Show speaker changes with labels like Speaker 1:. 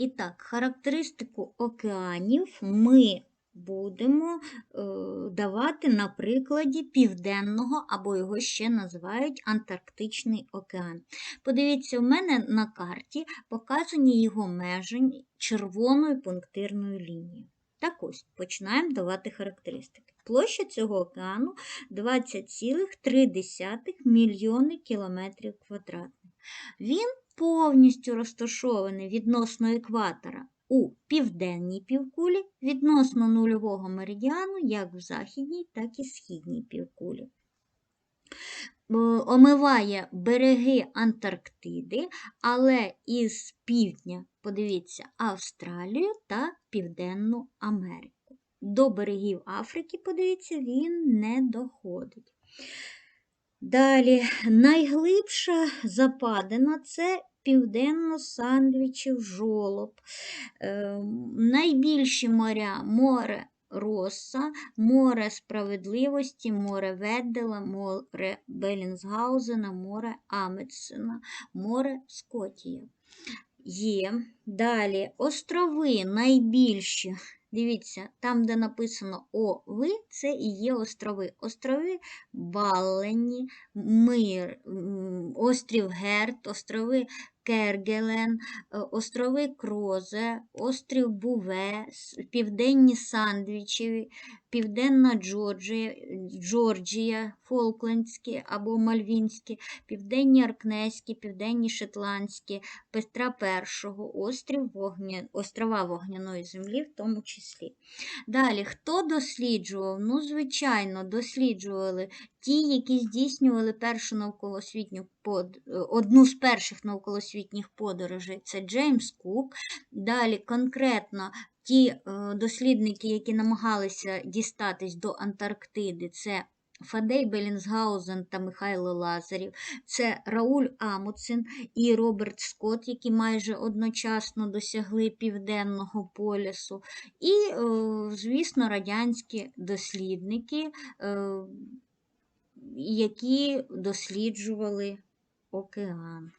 Speaker 1: І так, характеристику океанів ми будемо е, давати на прикладі Південного, або його ще називають Антарктичний океан. Подивіться, у мене на карті показані його межі червоною пунктирною лінією. Так ось, починаємо давати характеристики. Площа цього океану 20,3 мільйони кілометрів квадратних. Він повністю розташований відносно екватора у південній півкулі, відносно нульового меридіану, як в західній, так і східній півкулі. Е, Омиває береги Антарктиди, але із півдня, подивіться, Австралію та Південну Америку. До берегів Африки, подивіться, він не доходить. Далі, найглибша западина це південно-сандвічів жолоб. Е, найбільші моря море Росса, море справедливості, море Веддела, море Белінсгаузена, море Аметсена, море Скотія. Є. Далі острови найбільші. Дивіться, там, де написано ОВи, це і є острови. Острови Балені, Мир, острів Герт, острови Кергелен, е, острови Крозе, острів Буве, Південні Сандвічі, Південна Джорджія, Джорджія, Фолклендські або Мальвінські, Південні Аркнейські, Південні Шотландські, Петра І, острів Вогня... острова Вогняної землі в тому числі. Далі, хто досліджував? Ну, звичайно, досліджували ті, які здійснювали першу навколосвітню под... одну з перших навколосвітніх подорожей. Це Джеймс Кук. Далі конкретно ті е, дослідники, які намагалися дістатись до Антарктиди, це Фадей Белінсгаузен та Михайло Лазарів, це Рауль Амуцин і Роберт Скотт, які майже одночасно досягли Південного полюсу, і, е, звісно, радянські дослідники, е, які досліджували океан.